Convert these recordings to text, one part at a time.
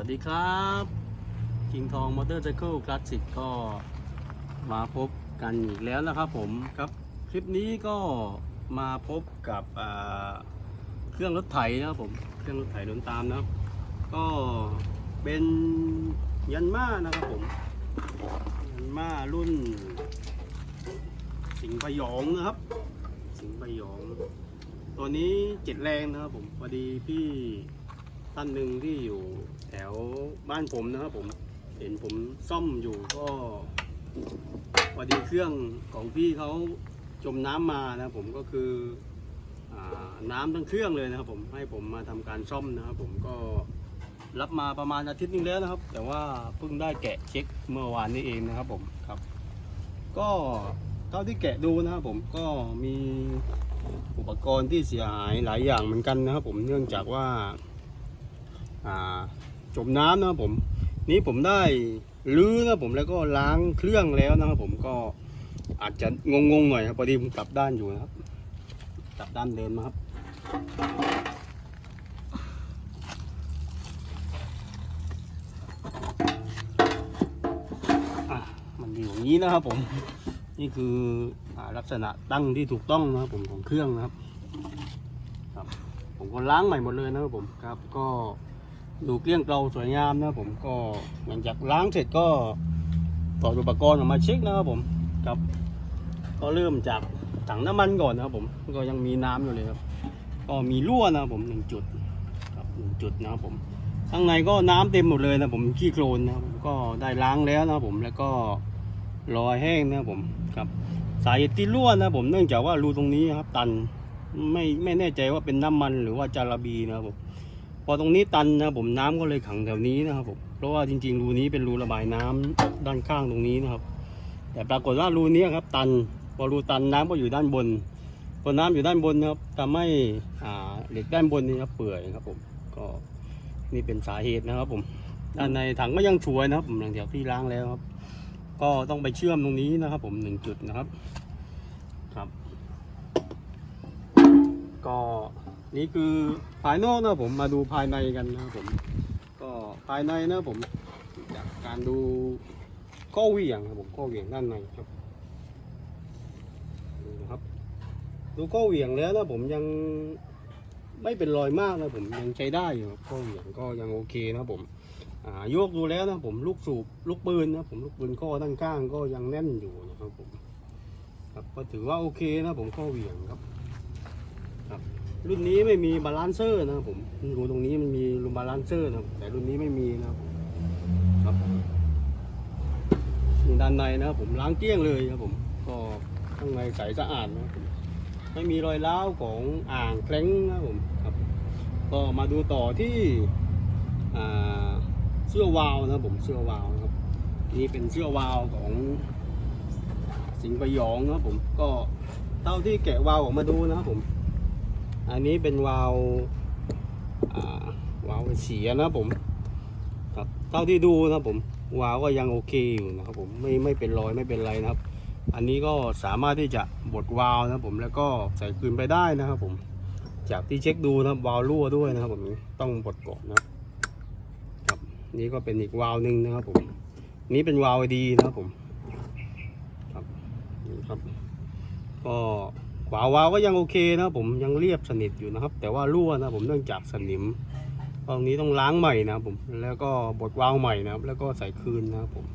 วัสดีครับคิงทองมอเตอร์ไซเคิลคลาสสิกก็มาพบกันอีกแล้วนะครับผมครับคลิปนี้ก็มาพบกับเครื่องรถไถนะครับผมเครื่องรถไถเดินตามนะก็เป็นยันมานะครับผมยันมารุ่น สิงพยองนะครับ สิงพยอง ตัวนี้เจ็ดแรงนะครับผมพอดีพี่ ท่านหนึ่งที่อยู่แถวบ้านผมนะครับผมเห็นผมซ่อมอยู่ก็พอดีเครื่องของพี่เขาจมน้ำมานะครับผมก็คืออน้ำทั้งเครื่องเลยนะครับผมให้ผมมาทำการซ่อมนะครับผมก็รับมาประมาณอาทิตย์นึงแล้วนะครับ แต่ว่าเพิ่งได้แกะเช็คเมื่อวานนี้เองนะครับผมครับ ก็เท่าที่แกะดูนะครับผมก็มีอุปกรณ์ที่เสียหายหลายอย่างเหมือนกันนะครับ ผมเนื่องจากว่า จมน้ำนะครับผม นี้ผมได้ลื้อนะครับผมแล้วก็ล้างเครื่องแล้วนะครับผมก็อาจจะงงๆหน่อยครับพอดีผมกลับด้านอยู่นะครับกลับด้านเดินมาครับ มันอยู่อย่างนี้นะครับผม นี่คืออลักษณะตั้งที่ถูกต้องนะครับผมของเครื่องนะครับครับ ผมก็ล้างใหม่หมดเลยนะครับผมครับก็ ดูเกลี้ยงเกลาสวยงามนะผมก็หลังจากล้างเสร็จก็ถออุปกรณ์ออกมาเช็คนะครับผมครับก็เริ่มจากถังน้ำมันก่อนนะครับผมก็ยังมีน้ำอยู่เลยครับ ก็มีรั่วนะครับผมหนึ่งจุดครับหนึ่งจุดนะครับผมข้างในก็น้ำเต็มหมดเลยนะผมขี้โคลนนะครับก็ได้ล้างแล้วนะครับผมแล้วก็รอแห้งนะครับผมครับ สาเหตุที่รั่วนะผมเนื่องจากว่ารูตรงนี้ครับ ตันไม่ไม่แน่ใจว่าเป็นน้ำมันหรือว่าจาระบีนะครับผม อตรงนี้ตันนะผมน้ำก็เลยขังแถวนี้นะครับผมเพราะว่าจริงๆรูนี้เป็นรูระบายน้ำด้านข้างตรงนี้นะครับ แต่ปรากฏว่ารูนี้ครับ ตันพอรูตันน้ำก็อยู่ด้านบนพอน้ำอยู่ด้านบนนะครับทำให้อ่าเหล็กด้านบนนี่ครับเปื่อยครับ ผมก็นี่เป็นสาเหตุนะครับผมด้านในถังก็ยังสวยนะครับผมหลังจากที่ล้างแล้วครับ ก็ต้องไปเชื่อมตรงนี้นะครับ ผมหนึ่งจุดนะครับครับ ก็นี่คือภายนอกนะผมมาดูภายในกันนะครับผม ก็ภายในนะผมจากการดูข้อเหวี่ยงครับผมข้อเหวี่ยงด้านในครับดูนะครับ ดูข้อเหวี่ยงแล้วนะผมยังไม่เป็นรอยมากนะผมยังใช้ได้อยู่ข้อเหวี่ยงก็ยังโอเคนะผมโยกดูแล้วนะผมลูกสูบลูกปืนนะผมลูกปืนข้อด้านข้างก็ยังแน่นอยู่นะครับผมครับก็ถือว่าโอเคนะผมข้อเหวี่ยงครับ รุ่นนี้ไม่มีบาลานเซอร์นะครับผมรูตรงนี้มันมีรูบาลานเซอร์นะครับแต่รุ่นนี้ไม่มีนะครับครับด้านในนะครับผมล้างเกลี้ยงเลยครับผมก็ข้างในใสสะอาดนะครับผมไม่มีรอยร้าวของอ่างแคล้งนะครับผมครับ ก็มาดูต่อที่เสื้อวาวนะครับผมเสื้อวาวนะครับนี่เป็นเสื้อวาวของสิงประยองนะครับผมก็เท่าที่แกะวาวออกมาดูนะครับผม อันนี้เป็นวาล์วาวาล์วเสียนะผมครับเท่าที่ดูนะผมวาล์วก็ยังโอเคอยู่นะครับผมไม่ไม่เป็นรอยไม่เป็นไรนะครับ อันนี้ก็สามารถที่จะบดวาล์วนะผมแล้วก็ใส่คืนไปได้นะครับผม จากที่เช็คดูนะวาล์วรั่วด้วยนะครับผมต้องบดก่อนนะครับครับนี่ก็เป็นอีกวาล์วหนึ่งนะครับผมนี้เป็นวาล์วดีนะครับผมครับนี่ครับก็ ขวาวาวก็ยังโอเคนะผมยังเรียบสนิทอยู่นะครับ แต่ว่ารั่วนะผมเนื่องจากสนิมตรงนี้ต้องล้างใหม่นะผมแล้วก็บดวาวใหม่นะครับ แล้วก็ใส่คืนนะครับผม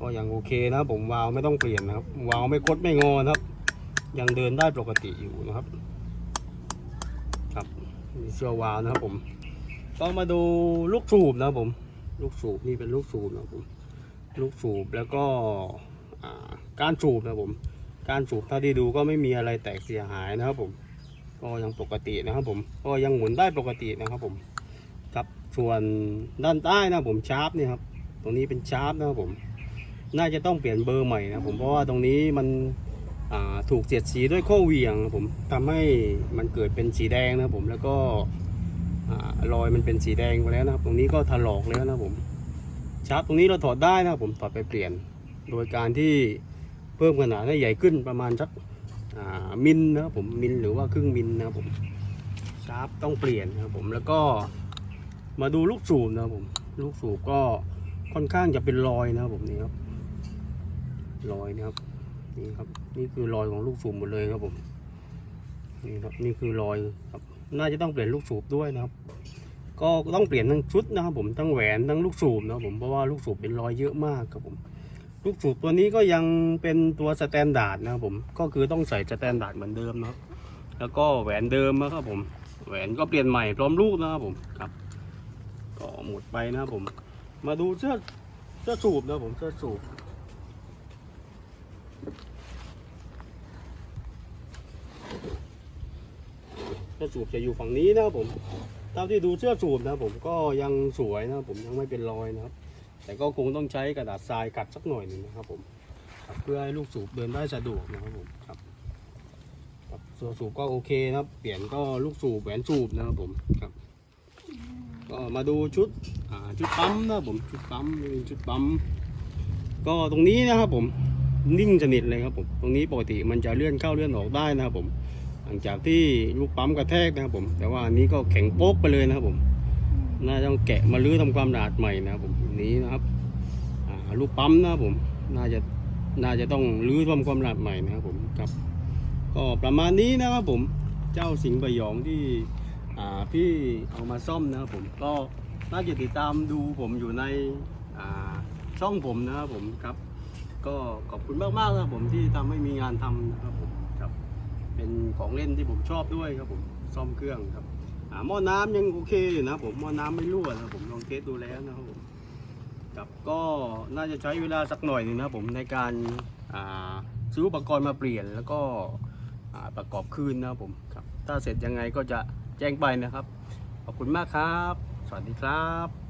ก็ยังโอเคนะผมวาวไม่ต้องเปลี่ยนนะครับวาวไม่คดไม่งอนะครับ ยังเดินได้ปกติอยู่นะครับ ครับเสื้อวาวนะครับผมก็มาดูลูกสูบนะผม ลูกสูบนี่เป็นลูกสูบนะครับผม ลูกสูบแล้วก็อ่าการสูบนะครับผม การสูบเท่าที่ดูก็ไม่มีอะไรแตกเสียหายนะครับผมก็ยังปกตินะครับผมก็ยังหมุนได้ปกตินะครับผมครับส่วนด้านใต้นะผมชาร์ปเนี่ยครับตรงนี้เป็นชาร์ปนะครับผม น่าจะต้องเปลี่ยนเบอร์ใหม่นะผมเพราะว่าตรงนี้มันถูกเสียดสีด้วยข้อเหวี่ยงนะผมทำให้มันเกิดเป็นสีแดงนะผมแล้วก็รอยมันเป็นสีแดงไปแล้วนะครับ ตรงนี้ก็ถลอกแล้วนะครับผมชาร์ปตรงนี้เราถอดได้นะครับผมถอดไปเปลี่ยน โดยการที่ เพิ่มขนาดให้ใหญ่ขึ้นประมาณสักมิลนะครับผมมิลหรือว่าครึ่งมิลนะครับผมชาร์ปต้องเปลี่ยนนะครับผมแล้วก็มาดูลูกสูบนะครับผมลูกสูบก็ค่อนข้างจะเป็นรอยนะครับผมนี่ครับรอยนะครับนี่ครับนี่คือรอยของลูกสูบหมดเลยครับผมนี่ครับนี่คือรอยครับน่าจะต้องเปลี่ยนลูกสูบด้วยนะครับ ก็ต้องเปลี่ยนทั้งชุดนะครับผมทั้งแหวนทั้งลูกสูบนะครับผมเพราะว่าลูกสูบเป็นรอยเยอะมากครับผม ลูกสูบตัวนี้ก็ยังเป็นตัวสแตนดาร์ดนะครับผมก็คือต้องใส่สแตนดาร์ดเหมือนเดิมนะครับ แล้วก็แหวนเดิมนะครับผม แหวนก็เปลี่ยนใหม่พร้อมลูกนะครับผมครับ ก็หมดไปนะครับผม มาดูเสื้อเสื้อสูบนะครับผมเสื้อสูบเสื้อสูบจะอยู่ฝั่งนี้นะครับผมตามที่ดูเสื้อสูบนะครับผมก็ยังสวยนะครับผมยังไม่เป็นรอยนะครับ แต่ก็คงต้องใช้กระดาษทรายกัดสักหน่อยหนึ่งนะครับผมครับเพื่อให้ลูกสูบเดินได้สะดวกนะครับผมครับครับส่วนสูบก็โอเคนะครับ เปลี่ยนก็ลูกสูบแหวนสูบนะครับผมครับ ก็มาดูชุดอ่าชุดปั๊มนะครับผมชุดปั๊มชุดปั๊มก็ตรงนี้นะครับผมนิ่งสนิทเลยครับผมตรงนี้ปกติมันจะเลื่อนเข้าเลื่อนออกได้นะครับผม หลังจากที่ลูกปั๊มกระแทกนะครับผม แต่ว่าอันนี้ก็แข็งโป๊กไปเลยนะครับผม น่าจะต้องแกะมาลื้อทำความสะอาดใหม่นะครับผมนี้นะครับลูกปั๊มนะครับผมน่าจะน่าจะต้องลื้อทำความสะอาดใหม่นะครับผมครับ ก็ประมาณนี้นะครับผมเจ้าสิงห์ประยองที่พี่เอามาซ่อมนะครับผมก็น่าจะติดตามดูผมอยู่ในช่องผมนะครับผมครับ ก็ขอบคุณมากๆนะครับผมที่ทำให้มีงานทำนะครับผมครับเป็นของเล่นที่ผมชอบด้วยครับผมซ่อมเครื่องครับ อ่าหม้อน้ำยังโอเคอยู่นะผมหม้อน้ำไม่รั่วนะผมลองเทสดูแล้วนะครับผมกับก็น่าจะใช้เวลาสักหน่อยหนึ่งนะผมในการอ่าซื้ออุปกรณ์มาเปลี่ยนแล้วก็อ่าประกอบคืนนะครับผมครับถ้าเสร็จยังไงก็จะแจ้งไปนะครับ ขอบคุณมากครับ สวัสดีครับ